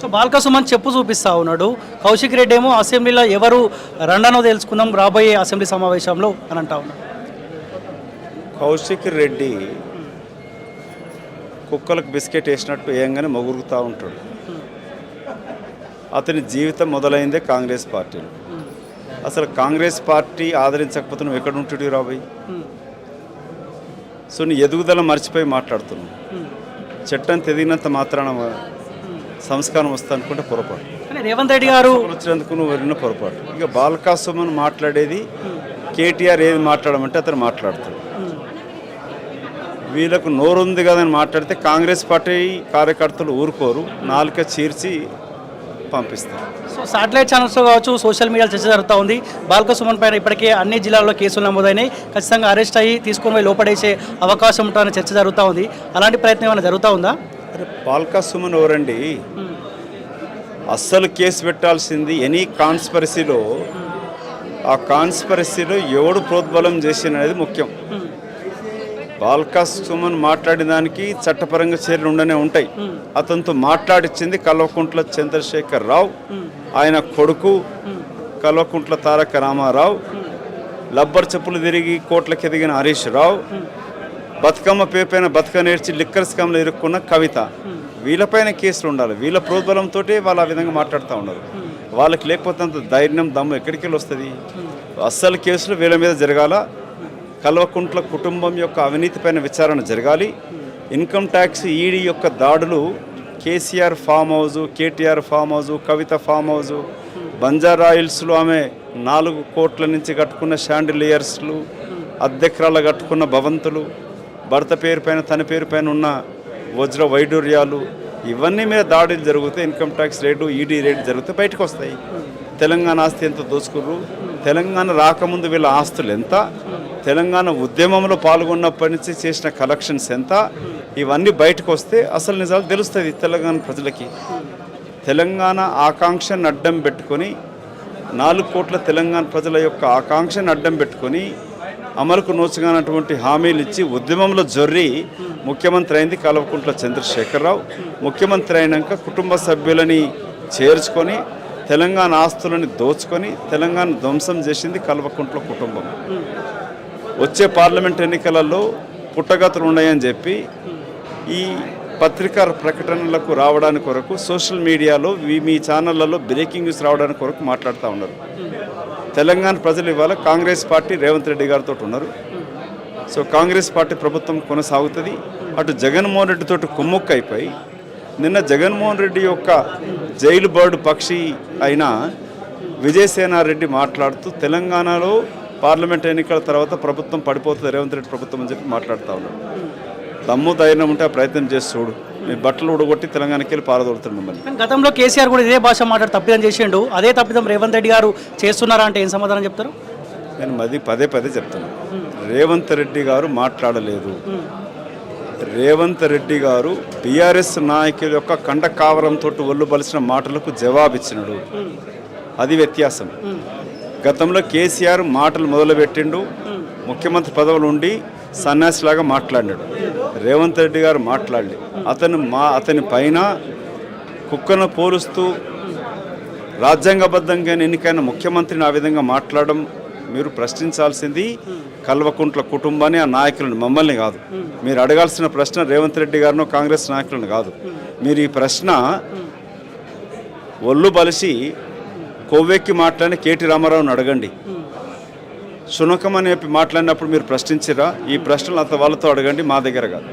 So Balka Suman చెప్పు చూపిస్తా ఉన్నాడు. కౌశిక్ రెడ్డి ఏమో అసెంబ్లీలో ఎవరు రండనో తెలుసుకుందాం రాబోయే అసెంబ్లీ సమావేశంలో అని అంటా ఉన్నాడు. కౌశిక్ రెడ్డి కుక్కలకు బిస్కెట్ వేసినట్టు ఏంగానే మొగురుతూ ఉంటాడు. అతని జీవితం మొదలైందే కాంగ్రెస్ పార్టీలో. అసలు కాంగ్రెస్ పార్టీ ఆదరించకపోతే నువ్వు ఎక్కడ ఉంటుంది రాబోయ్? సో నీ ఎదుగుదల మర్చిపోయి మాట్లాడుతున్నావు. చట్టం తెదిగినంత మాత్రాన సంస్కారం వస్తా అనుకుంటే పొరపాటు. రేవంత్ రెడ్డి గారు వచ్చినందుకు నువ్వు విన్న పొరపాటు. ఇక బాలకాసుమన్ మాట్లాడేది కేటీఆర్ ఏది మాట్లాడమంటే అతను మాట్లాడతాడు. వీళ్ళకు నోరుంది కదని మాట్లాడితే కాంగ్రెస్ పార్టీ కార్యకర్తలు ఊరుకోరు నాలుక చీర్చి పంపిస్తారు. సో సాటిలైట్ ఛానల్స్లో కావచ్చు సోషల్ మీడియా చర్చ జరుగుతూ ఉంది. బాల్క సుమన్ పైన ఇప్పటికే అన్ని జిల్లాల్లో కేసులు నమోదైనాయి. ఖచ్చితంగా అరెస్ట్ అయ్యి తీసుకొని పోయి లోపడేసే అవకాశం ఉంటుందని చర్చ జరుగుతూ ఉంది. అలాంటి ప్రయత్నం ఏమైనా జరుగుతూ ఉందా? అరే పాల్కా సుమన్ ఎవరండి? అస్సలు కేసు పెట్టాల్సింది ఎనీ కాన్స్పరసీలో ఆ కాన్స్పరసీలో ఎవడు ప్రోద్బలం చేసిన అనేది ముఖ్యం. బాల్కా సుమన్ మాట్లాడిన దానికి చట్టపరంగా చర్యలు ఉండనే ఉంటాయి. అతనితో మాట్లాడిచ్చింది కల్వకుంట్ల చంద్రశేఖర్ రావు ఆయన కొడుకు కల్వకుంట్ల తారక రామారావు లబ్బర్ చెప్పులు తిరిగి కోట్లకి ఎదిగిన హరీష్ రావు బతుకమ్మ పేపైన బతుక నేర్చి లిక్కర్ స్కామ్లో ఇరుక్కున్న కవిత. వీళ్ళపైన కేసులు ఉండాలి. వీళ్ళ ప్రోద్బలంతో వాళ్ళు ఆ విధంగా మాట్లాడుతూ ఉన్నారు. వాళ్ళకి లేకపోతే అంత ధైర్యం దమ్ము ఎక్కడికి వెళ్ళి వస్తుంది అస్సలు కేసులు వీళ్ళ మీద జరగాల. కల్వకుంట్ల కుటుంబం యొక్క అవినీతిపైన విచారణ జరగాలి. ఇన్కమ్ ట్యాక్స్ ఈడీ యొక్క దాడులు KCR farm house KTR farm house Kavitha farm house బంజారాయిల్స్లో ఆమె నాలుగు కోట్ల నుంచి కట్టుకున్న షాండిలియర్స్లు అద్దెకరాలు కట్టుకున్న భవంతులు భర్త పేరు పైన తన పేరు పైన ఉన్న వజ్ర వైడూర్యాలు ఇవన్నీ మీద దాడులు జరిగితే income tax raid ED raid జరిగితే బయటకు వస్తాయి. తెలంగాణ ఆస్తి ఎంత దోచుకుర్రు? తెలంగాణ రాకముందు వీళ్ళ ఆస్తులు ఎంత? తెలంగాణ ఉద్యమంలో పాల్గొన్నప్పటి నుంచి చేసిన కలెక్షన్స్ ఎంత? ఇవన్నీ బయటకు వస్తే అసలు నిజాలు తెలుస్తుంది తెలంగాణ ప్రజలకి. తెలంగాణ ఆకాంక్షను అడ్డం పెట్టుకొని నాలుగు కోట్ల తెలంగాణ ప్రజల యొక్క ఆకాంక్షను అడ్డం పెట్టుకొని అమలుకు నోచుగానటువంటి హామీలు ఇచ్చి ఉద్యమంలో జొర్రి ముఖ్యమంత్రి అయింది కల్వకుంట్ల చంద్రశేఖరరావు. ముఖ్యమంత్రి అయినాక కుటుంబ సభ్యులని చేర్చుకొని తెలంగాణ ఆస్తులని దోచుకొని తెలంగాణ ధ్వంసం చేసింది కల్వకుంట్ల కుటుంబం. వచ్చే పార్లమెంట్ ఎన్నికలలో పుట్టగతులు ఉన్నాయని చెప్పి ఈ పత్రికా ప్రకటనలకు రావడానికి కొరకు సోషల్ మీడియాలో మీ- మీ ఛానళ్ళలో బ్రేకింగ్ న్యూస్ రావడానికి కొరకు మాట్లాడుతూ ఉన్నారు. తెలంగాణ ప్రజలు ఇవాళ కాంగ్రెస్ పార్టీ రేవంత్ రెడ్డి గారితో ఉన్నారు. సో కాంగ్రెస్ పార్టీ ప్రభుత్వం కొనసాగుతుంది. అటు జగన్మోహన్ రెడ్డితో కుమ్ముక్క అయిపోయి నిన్న జగన్మోహన్ రెడ్డి యొక్క జైలు బర్డ్ పక్షి అయిన విజయసేనారెడ్డి మాట్లాడుతూ తెలంగాణలో పార్లమెంట్ ఎన్నికల తర్వాత ప్రభుత్వం పడిపోతుంది రేవంత్ రెడ్డి ప్రభుత్వం అని చెప్పి మాట్లాడుతూ ఉన్నాడు దమ్ము ధైర్యం ఉంటే ఆ ప్రయత్నం చేసి చూడు. మీ బట్టలు ఉడగొట్టి తెలంగాణకి వెళ్ళి మిమ్మల్ని. కానీ గతంలో కేసీఆర్ కూడా ఇదే భాష మాట్లాడి తప్పిదం చేసిండు. అదే తప్పిదం రేవంత్ రెడ్డి గారు చేస్తున్నారా అంటే ఏం సమాధానం చెప్తారు? నేను మది పదే పదే చెప్తాను రేవంత్ రెడ్డి గారు మాట్లాడలేదు. రేవంత్ రెడ్డి గారు బీఆర్ఎస్ నాయకుల యొక్క కండ కావరంతో ఒళ్ళు బలిసిన మాటలకు జవాబిచ్చినాడు. అది వ్యత్యాసం. గతంలో కేసీఆర్ మాటలు మొదలుపెట్టిండు. ముఖ్యమంత్రి పదవులు ఉండి సన్యాసిలాగా మాట్లాడినాడు. రేవంత్ రెడ్డి గారు మాట్లాడలే అతను మా అతని పైన కుక్కను పోలుస్తూ రాజ్యాంగబద్ధంగా ఎన్నికైన ముఖ్యమంత్రిని ఆ విధంగా మాట్లాడడం మీరు ప్రశ్నించాల్సింది కల్వకుంట్ల కుటుంబాన్ని ఆ నాయకులను మమ్మల్ని కాదు. మీరు అడగాల్సిన ప్రశ్న రేవంత్ రెడ్డి గారిను కాంగ్రెస్ నాయకులను కాదు. మీరు ఈ ప్రశ్న ఒళ్ళు బలిసి కొవ్వెక్కి మాట్లాడిన కేటీ రామారావుని అడగండి. శునకం అని చెప్పి మాట్లాడినప్పుడు మీరు ప్రశ్నించిరా ఈ ప్రశ్నలు అంత వాళ్ళతో అడగండి మా దగ్గర కాదు.